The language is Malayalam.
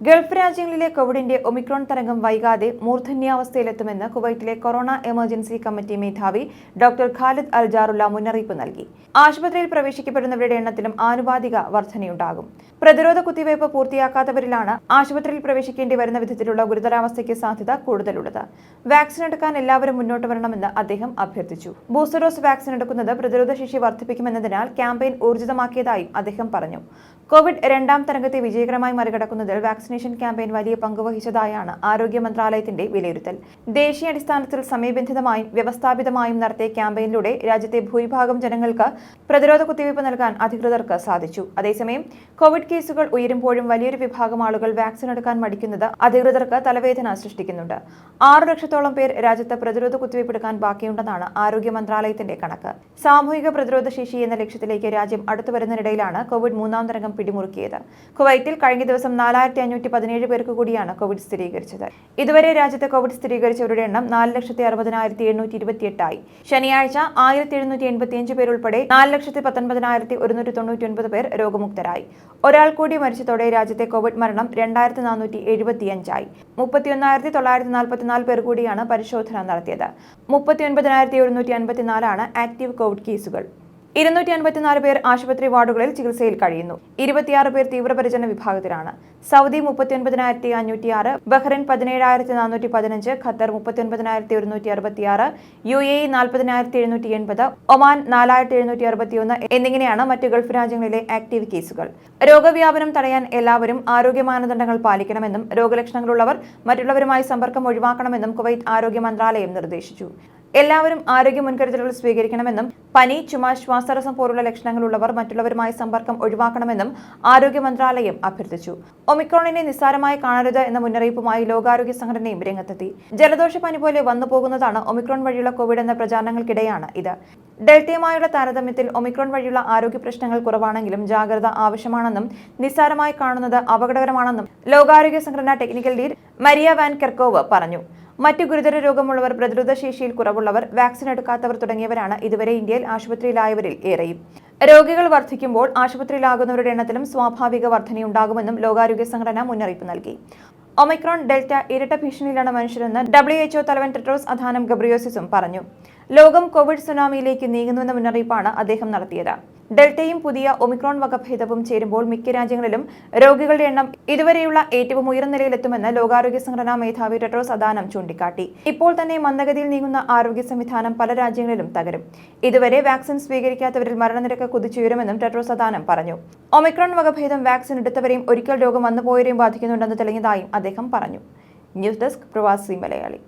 ഗൾഫ് രാജ്യങ്ങളിലെ കോവിഡിന്റെ ഒമിക്രോൺ തരംഗം വൈകാതെ മൂർധന്യാവസ്ഥയിലെത്തുമെന്ന് കുവൈറ്റിലെ കൊറോണ എമർജൻസി കമ്മിറ്റി മേധാവി ഡോക്ടർ ഖാലിദ് അൽജാറുല്ല മുന്നറിയിപ്പ് നൽകി. ആശുപത്രിയിൽ പ്രവേശിക്കപ്പെടുന്നവരുടെ എണ്ണത്തിലും ആനുപാതിക വർധനയുണ്ടാകും. പ്രതിരോധ കുത്തിവയ്പ് പൂർത്തിയാക്കാത്തവരിലാണ് ആശുപത്രിയിൽ പ്രവേശിക്കേണ്ടി വരുന്ന വിധത്തിലുള്ള ഗുരുതരാവസ്ഥയ്ക്ക് സാധ്യത കൂടുതലുള്ളത്. വാക്സിൻ എടുക്കാൻ എല്ലാവരും മുന്നോട്ട് വരണമെന്ന് അദ്ദേഹം അഭ്യർത്ഥിച്ചു. ബൂസ്റ്റർ ഡോസ് വാക്സിൻ എടുക്കുന്നത് പ്രതിരോധ ശേഷി വർദ്ധിപ്പിക്കുമെന്നതിനാൽ ക്യാമ്പയിൻ ഊർജിതമാക്കിയതായും അദ്ദേഹം പറഞ്ഞു. കോവിഡ് രണ്ടാം തരംഗത്തെ വിജയകരമായി മറികടക്കുന്നതിൽ വാക്സിനേഷൻ ക്യാമ്പയിൻ വലിയ പങ്ക് വഹിച്ചതായാണ് ആരോഗ്യ മന്ത്രാലയത്തിന്റെ വിലയിരുത്തൽ. ദേശീയ അടിസ്ഥാനത്തിൽ സമയബന്ധിതമായും വ്യവസ്ഥാപിതമായും നടത്തിയ ക്യാമ്പയിനിലൂടെ രാജ്യത്തെ ഭൂരിഭാഗം ജനങ്ങൾക്ക് പ്രതിരോധ കുത്തിവയ്പ് നൽകാൻ അധികൃതർക്ക് സാധിച്ചു. അതേസമയം കോവിഡ് കേസുകൾ ഉയരുമ്പോഴും വലിയൊരു വിഭാഗം ആളുകൾ വാക്സിൻ എടുക്കാൻ മടിക്കുന്നത് അധികൃതർക്ക് തലവേദന സൃഷ്ടിക്കുന്നുണ്ട്. ആറു ലക്ഷത്തോളം പേർ രാജ്യത്ത് പ്രതിരോധ കുത്തിവയ്പ് എടുക്കാൻ ബാക്കിയുണ്ടെന്നാണ് ആരോഗ്യ മന്ത്രാലയത്തിന്റെ കണക്ക്. സാമൂഹിക പ്രതിരോധ ശേഷി എന്ന ലക്ഷ്യത്തിലേക്ക് രാജ്യം അടുത്തു വരുന്നതിനിടയിലാണ് കോവിഡ് മൂന്നാം തരംഗം പിടിമുറുക്കിയത്. കുവൈറ്റിൽ കഴിഞ്ഞ ദിവസം നാലായിരത്തി അഞ്ഞൂറ്റി പതിനേഴ് പേർക്ക് കൂടിയാണ് കോവിഡ് സ്ഥിരീകരിച്ചത്. ഇതുവരെ രാജ്യത്ത് കോവിഡ് സ്ഥിരീകരിച്ചവരുടെ എണ്ണം നാല് ലക്ഷത്തി അറുപതിനായിരത്തി എണ്ണൂറ്റി ഇരുപത്തിയെട്ടായി. ശനിയാഴ്ച ആയിരത്തി എഴുന്നൂറ്റി എൺപത്തിയഞ്ച് പേർ ഉൾപ്പെടെ നാല് ലക്ഷത്തി പത്തൊൻപതിനായിരത്തി ഒരുന്നൂറ്റി തൊണ്ണൂറ്റി ഒൻപത് പേർ രോഗമുക്തരായി. ഒരാൾ കൂടി മരിച്ചതോടെ രാജ്യത്തെ കോവിഡ് മരണം രണ്ടായിരത്തി നാനൂറ്റി എഴുപത്തിയഞ്ചായി. മുപ്പത്തിയൊന്നായിരത്തി തൊള്ളായിരത്തി നാൽപ്പത്തിനാല് പേർ കൂടിയാണ് പരിശോധന നടത്തിയത്. മുപ്പത്തിയൊൻപതിനായിരത്തി ഒരുന്നൂറ്റി അൻപത്തിനാലാണ് ആക്റ്റീവ് കോവിഡ് കേസുകൾ. ഇരുന്നൂറ്റി അൻപത്തിനാല് പേർ ആശുപത്രി വാർഡുകളിൽ ചികിത്സയിൽ കഴിയുന്നു. ഇരുപത്തിയാറ് പേർ തീവ്രപരിചരണ വിഭാഗത്തിലാണ്. സൗദി മുപ്പത്തിയൊൻപതിനായിരത്തി അഞ്ഞൂറ്റി ആറ് ബഹ്റൈൻ പതിനേഴായിരത്തി നാനൂറ്റി പതിനഞ്ച് ഖത്തർ മുപ്പത്തിയൊൻപതിനായിരത്തി ഒരുന്നൂറ്റി അറുപത്തിയാറ് യു എ ഇ നാൽപ്പതിനായിരത്തി എഴുന്നൂറ്റി എൺപത് ഒമാൻ നാലായിരത്തി എഴുന്നൂറ്റി അറുപത്തിയൊന്ന് എന്നിങ്ങനെയാണ് മറ്റ് ഗൾഫ് രാജ്യങ്ങളിലെ ആക്റ്റീവ് കേസുകൾ. രോഗവ്യാപനം തടയാൻ എല്ലാവരും ആരോഗ്യ മാനദണ്ഡങ്ങൾ പാലിക്കണമെന്നും രോഗലക്ഷണങ്ങളുള്ളവർ മറ്റുള്ളവരുമായി സമ്പർക്കം ഒഴിവാക്കണമെന്നും കുവൈറ്റ് ആരോഗ്യ മന്ത്രാലയം നിർദ്ദേശിച്ചു. എല്ലാവരും ആരോഗ്യ മുൻകരുതലുകൾ സ്വീകരിക്കണമെന്നും പനി ചുമ ശ്വാസതടസ്സം പോലുള്ള ലക്ഷണങ്ങളുള്ളവർ മറ്റുള്ളവരുമായി സമ്പർക്കം ഒഴിവാക്കണമെന്നും ആരോഗ്യ മന്ത്രാലയം അഭ്യർത്ഥിച്ചു. ഒമിക്രോണിനെ നിസ്സാരമായി കാണരുത് എന്ന മുന്നറിയിപ്പുമായി ലോകാരോഗ്യ സംഘടനയും രംഗത്തെത്തി. ജലദോഷ പനി പോലെ വന്നു പോകുന്നതാണ് ഒമിക്രോൺ വഴിയുള്ള കോവിഡ് എന്ന പ്രചാരണങ്ങൾക്കിടെയാണ് ഇത്. ഡെൽറ്റയുമായുള്ള താരതമ്യത്തിൽ ഒമിക്രോൺ വഴിയുള്ള ആരോഗ്യ പ്രശ്നങ്ങൾ കുറവാണെങ്കിലും ജാഗ്രത ആവശ്യമാണെന്നും നിസ്സാരമായി കാണുന്നത് അപകടകരമാണെന്നും ലോകാരോഗ്യ സംഘടന technical lead Maria Van Kerkhove പറഞ്ഞു. മറ്റു ഗുരുതര രോഗമുള്ളവർ പ്രതിരോധ ശേഷിയിൽ കുറവുള്ളവർ വാക്സിൻ എടുക്കാത്തവർ തുടങ്ങിയവരാണ് ഇതുവരെ ഇന്ത്യയിൽ ആശുപത്രിയിലായവരിൽ ഏറെയും. രോഗികൾ വർദ്ധിക്കുമ്പോൾ ആശുപത്രിയിലാകുന്നവരുടെ എണ്ണത്തിലും സ്വാഭാവിക വർധനയുണ്ടാകുമെന്നും ലോകാരോഗ്യ സംഘടന മുന്നറിയിപ്പ് നൽകി. ഒമിക്രോൺ ഡെൽറ്റ ഇരട്ട ഭീഷണിയിലാണ് മനുഷ്യരെന്ന് ഡബ്ല്യു എച്ച്ഒ തലവൻ ടെട്രോസ് അധാനം ഗബ്രിയോസിസും പറഞ്ഞു. ലോകം കോവിഡ് സുനാമിയിലേക്ക് നീങ്ങുന്നുവെന്ന മുന്നറിയിപ്പാണ് അദ്ദേഹം നടത്തിയത്. ഡെൽറ്റയും പുതിയ ഒമിക്രോൺ വകഭേദവും ചേരുമ്പോൾ മിക്ക രാജ്യങ്ങളിലും രോഗികളുടെ എണ്ണം ഇതുവരെയുള്ള ഏറ്റവും ഉയർന്ന നിലയിലെത്തുമെന്ന് ലോകാരോഗ്യ സംഘടനാ മേധാവി ടെട്രോസ് അദാനം ചൂണ്ടിക്കാട്ടി. ഇപ്പോൾ തന്നെ മന്ദഗതിയിൽ നീങ്ങുന്ന ആരോഗ്യ സംവിധാനം പല രാജ്യങ്ങളിലും തകരും. ഇതുവരെ വാക്സിൻ സ്വീകരിക്കാത്തവരിൽ മരണനിരക്ക് കുതിച്ചുയരുമെന്നും ടെട്രോസ് അദാനം പറഞ്ഞു. ഒമിക്രോൺ വകഭേദം വാക്സിൻ എടുത്തവരെയും ഒരിക്കൽ രോഗം വന്നുപോയവരെയും ബാധിക്കുന്നുണ്ടെന്ന് തെളിഞ്ഞതായും അദ്ദേഹം പറഞ്ഞു. ന്യൂസ് ഡെസ്ക് പ്രവാസി മലയാളി.